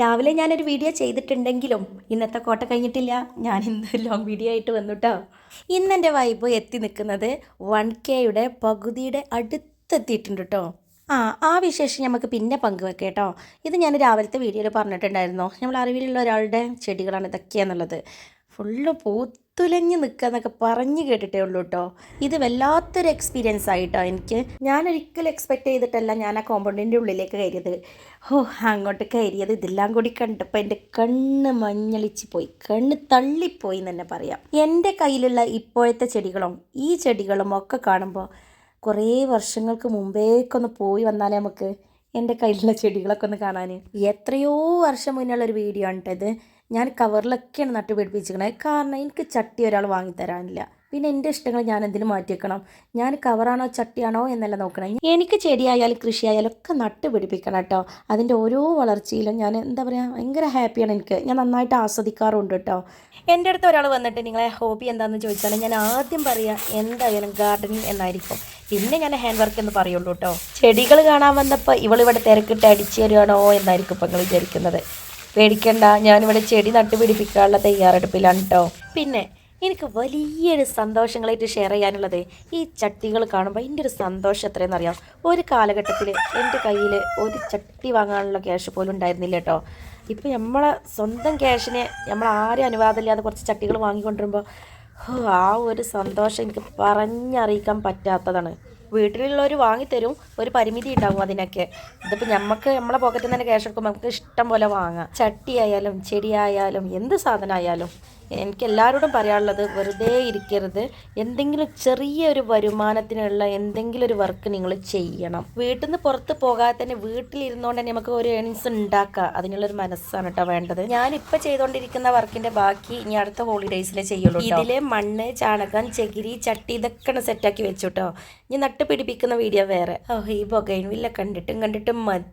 രാവിലെ ഞാനൊരു വീഡിയോ ചെയ്തിട്ടുണ്ടെങ്കിലും ഇന്നത്തെ കോട്ട കഴിഞ്ഞിട്ടില്ല. ഞാൻ ഇന്ന് ലോങ് വീഡിയോ ആയിട്ട് വന്നുട്ടോ. ഇന്ന് എന്റെ വൈബ് എത്തി നിൽക്കുന്നത് വൺ കെയുടെ പകുതിയുടെ അടുത്തെത്തിയിട്ടുണ്ട് കേട്ടോ ആ ആ വിശേഷം നമുക്ക് പിന്നെ പങ്കുവെക്കാം കേട്ടോ ഇത് ഞാൻ രാവിലത്തെ വീഡിയോയിൽ പറഞ്ഞിട്ടുണ്ടായിരുന്നു. നമ്മൾ അറിവിലുള്ള ഒരാളുടെ ചെടികളാണ് ഇതൊക്കെയാന്നുള്ളത്. ഫുള്ള് പൂത്തുലഞ്ഞ് നിൽക്കുക എന്നൊക്കെ പറഞ്ഞു കേട്ടിട്ടേ ഉള്ളൂ കേട്ടോ ഇത് വല്ലാത്തൊരു എക്സ്പീരിയൻസ് ആയിട്ടോ എനിക്ക്. ഞാൻ ഒരിക്കലും എക്സ്പെക്ട് ചെയ്തിട്ടല്ല ഞാൻ ആ കോമ്പൗണ്ടിന്റെ ഉള്ളിലേക്ക് കയറിയത്. ഓ അങ്ങോട്ട് കയറിയത് ഇതെല്ലാം കൂടി കണ്ടപ്പോൾ എന്റെ കണ്ണ് മഞ്ഞളിച്ച് പോയി. കണ്ണ് തള്ളിപ്പോയി എന്ന് തന്നെ പറയാം. എന്റെ കയ്യിലുള്ള ഇപ്പോഴത്തെ ചെടികളും ഈ ചെടികളും ഒക്കെ കാണുമ്പോൾ കുറേ വർഷങ്ങൾക്ക് മുമ്പേക്കൊന്ന് പോയി വന്നാലേ നമുക്ക് എന്റെ കയ്യിലുള്ള ചെടികളൊക്കെ ഒന്ന് കാണാൻ എത്രയോ വർഷം മുന്നേ ഉള്ളൊരു വീഡിയോ ആണ് കേട്ടത് ഞാൻ കവറിലൊക്കെയാണ് നട്ടു പിടിപ്പിച്ചിരിക്കണത് കാരണം എനിക്ക് ചട്ടി ഒരാൾ വാങ്ങിത്തരാനില്ല. പിന്നെ എന്റെ ഇഷ്ടങ്ങൾ ഞാൻ എന്തിനു മാറ്റി വെക്കണം. ഞാൻ കവറാണോ ചട്ടിയാണോ എന്നല്ല നോക്കണം. എനിക്ക് ചെടിയായാലും കൃഷിയായാലും ഒക്കെ നട്ട് പിടിപ്പിക്കണം കേട്ടോ. അതിന്റെ ഓരോ വളർച്ചയിലും ഞാൻ എന്താ പറയുക ഭയങ്കര ഹാപ്പിയാണ് എനിക്ക്. ഞാൻ നന്നായിട്ട് ആസ്വദിക്കാറുണ്ട് കേട്ടോ. എന്റെ അടുത്ത് ഒരാൾ വന്നിട്ട് നിങ്ങളെ ഹോബി എന്താണെന്ന് ചോദിച്ചാൽ ഞാൻ ആദ്യം പറയുക എന്തായാലും ഗാർഡനിങ് എന്നായിരിക്കും. പിന്നെ ഞാൻ ഹാൻഡ് വർക്ക് എന്ന് പറയുള്ളൂ കേട്ടോ. ചെടികൾ കാണാൻ വന്നപ്പോൾ ഇവളിവിടെ തിരക്കിട്ട് അടിച്ചു തരുവാണോ എന്നായിരിക്കും ഇപ്പം നിങ്ങൾ വിചാരിക്കുന്നത്. പേടിക്കണ്ട. ഞാനിവിടെ ചെടി നട്ടുപിടിപ്പിക്കാനുള്ള തയ്യാറെടുപ്പിലാണ് കേട്ടോ പിന്നെ എനിക്ക് വലിയൊരു സന്തോഷങ്ങളായിട്ട് ഷെയർ ചെയ്യാനുള്ളത് ഈ ചട്ടികൾ കാണുമ്പോൾ എന്റെ ഒരു സന്തോഷം എത്രയെന്ന് അറിയാം ഒരു കാലഘട്ടത്തിൽ എന്റെ കയ്യിൽ ഒരു ചട്ടി വാങ്ങാനുള്ള ക്യാഷ് പോലും ഉണ്ടായിരുന്നില്ല കേട്ടോ ഇപ്പോൾ നമ്മളെ സ്വന്തം ക്യാഷിന് നമ്മൾ ആരും അനുവാദമില്ലാതെ കുറച്ച് ചട്ടികൾ വാങ്ങിക്കൊണ്ടിരുമ്പോൾ ആ ഒരു സന്തോഷം എനിക്ക് പറഞ്ഞറിയിക്കാൻ പറ്റാത്തതാണ്. വീട്ടിലുള്ളവർ വാങ്ങിത്തരും ഒരു പരിമിതി ഉണ്ടാവും അതിനൊക്കെ. ഇതിപ്പോൾ നമുക്ക് നമ്മളെ പോക്കറ്റിൽ നിന്ന് തന്നെ ക്യാഷ് എടുക്കുമ്പോൾ നമുക്ക് ഇഷ്ടം പോലെ വാങ്ങാം. ചട്ടിയായാലും ചെടിയായാലും എന്ത് സാധനമായാലും എനിക്ക് എല്ലാവരോടും പറയാനുള്ളത് വെറുതെ ഇരിക്കരുത്. എന്തെങ്കിലും ചെറിയൊരു വരുമാനത്തിനുള്ള എന്തെങ്കിലും ഒരു വർക്ക് നിങ്ങൾ ചെയ്യണം. വീട്ടിൽ നിന്ന് പുറത്ത് പോകാതെ തന്നെ വീട്ടിലിരുന്നുകൊണ്ട് തന്നെ നമുക്ക് ഒരു ഏണിങ്സ് ഉണ്ടാക്കാം. അതിനുള്ളൊരു മനസ്സാണ് കേട്ടോ വേണ്ടത്. ഞാനിപ്പോൾ ചെയ്തുകൊണ്ടിരിക്കുന്ന വർക്കിന്റെ ബാക്കി ഇനി അടുത്ത ഹോളിഡേയ്സിലെ ചെയ്യുള്ളൂ ഇതിലെ മണ്ണ് ചാണകം ചകിരി ചട്ടി ഇതൊക്കെ സെറ്റാക്കി വെച്ചു കേട്ടോ. ഇനി നട്ട് പിടിപ്പിക്കുന്ന വീഡിയോ വേറെ. ഓ ഈ ബൊഗൈൻവില്ല കണ്ടിട്ടും കണ്ടിട്ടും മതി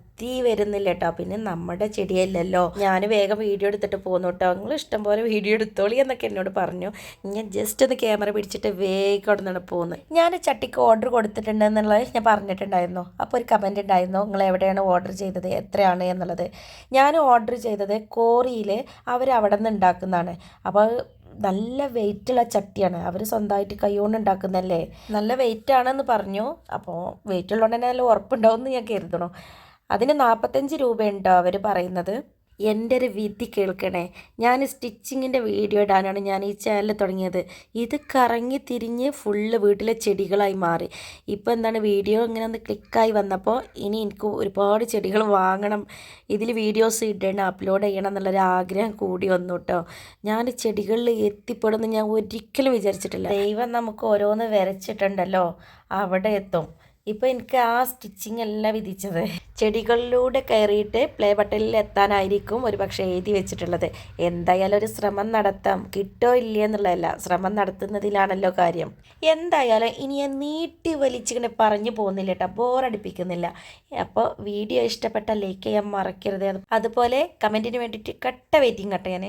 വരുന്നില്ല കേട്ടോ പിന്നെ നമ്മുടെ ചെടിയല്ലല്ലോ. ഞാൻ വേഗം വീഡിയോ എടുത്തിട്ട് പോന്നു കേട്ടോ നിങ്ങൾ ഇഷ്ടം പോലെ വീഡിയോ എടുത്തോളി എന്നൊക്കെ എന്നോട് പറഞ്ഞു. ഞാൻ ജസ്റ്റ് ഒന്ന് ക്യാമറ പിടിച്ചിട്ട് വേഗം അവിടെ പോകുന്നത് ഞാൻ ചട്ടിക്ക് ഓർഡർ കൊടുത്തിട്ടുണ്ട് എന്നുള്ളത് ഞാൻ പറഞ്ഞിട്ടുണ്ടായിരുന്നു. അപ്പോൾ ഒരു കമന്റ് ഉണ്ടായിരുന്നു നിങ്ങൾ എവിടെയാണ് ഓർഡർ ചെയ്തത്? എത്രയാണ് എന്നുള്ളത്? ഞാൻ ഓർഡർ ചെയ്തത് കോറിയിൽ അവർ അവിടെ നിന്ന് ഉണ്ടാക്കുന്നതാണ് അപ്പോൾ നല്ല വെയിറ്റുള്ള ചട്ടിയാണ്. അവർ സ്വന്തമായിട്ട് കൈകൊണ്ട് ഉണ്ടാക്കുന്നല്ലേ നല്ല വെയിറ്റ് ആണെന്ന് പറഞ്ഞു. അപ്പോൾ വെയിറ്റ് ഉള്ളതുകൊണ്ട് തന്നെ നല്ല ഉറപ്പുണ്ടാവും എന്ന് ഞാൻ കരുതണു അതിന് നാൽപ്പത്തഞ്ച് രൂപയുണ്ടോ അവർ പറയുന്നത്? എന്റെ ഒരു വിധി കേൾക്കണേ. ഞാൻ സ്റ്റിച്ചിങ്ങിന്റെ വീഡിയോ ഇടാനാണ് ഞാൻ ഈ ചാനൽ തുടങ്ങിയത്. ഇത് കറങ്ങി തിരിഞ്ഞ് ഫുള്ള് വീട്ടിലെ ചെടികളായി മാറി. ഇപ്പോൾ എന്താണ് വീഡിയോ ഇങ്ങനെ ഒന്ന് ക്ലിക്കായി വന്നപ്പോൾ ഇനി എനിക്ക് ഒരുപാട് ചെടികൾ വാങ്ങണം. ഇതിൽ വീഡിയോസ് ഇടണം അപ്ലോഡ് ചെയ്യണം എന്നുള്ളൊരു ആഗ്രഹം കൂടി വന്നു കേട്ടോ ഞാൻ ചെടികളിൽ എത്തിപ്പെടുമെന്ന് ഞാൻ ഒരിക്കലും വിചാരിച്ചിട്ടില്ല. ദൈവം നമുക്ക് ഓരോന്ന് വരച്ചിട്ടുണ്ടല്ലോ. അവിടെ എത്തും. ഇപ്പോൾ എനിക്ക് ആ സ്റ്റിച്ചിങ് അല്ല വിധിച്ചത്. ചെടികളിലൂടെ കയറിയിട്ട് പ്ലേ ബട്ടണിൽ എത്താനായിരിക്കും ഒരു പക്ഷേ എഴുതി വെച്ചിട്ടുള്ളത്. എന്തായാലും ഒരു ശ്രമം നടത്താം. കിട്ടോ ഇല്ലേ എന്നുള്ളതല്ല. ശ്രമം നടത്തുന്നതിലാണല്ലോ കാര്യം. എന്തായാലും ഇനി ഞാൻ നീട്ടി വലിച്ചിങ്ങനെ പറഞ്ഞു പോകുന്നില്ല കേട്ടോ. ബോറടിപ്പിക്കുന്നില്ല അപ്പോൾ വീഡിയോ ഇഷ്ടപ്പെട്ട ലൈക്ക് ചെയ്യാൻ മറക്കരുത്. അതുപോലെ കമന്റിന് വേണ്ടിയിട്ട് കട്ട വെയിറ്റിംഗ് കേട്ടോ ഞാൻ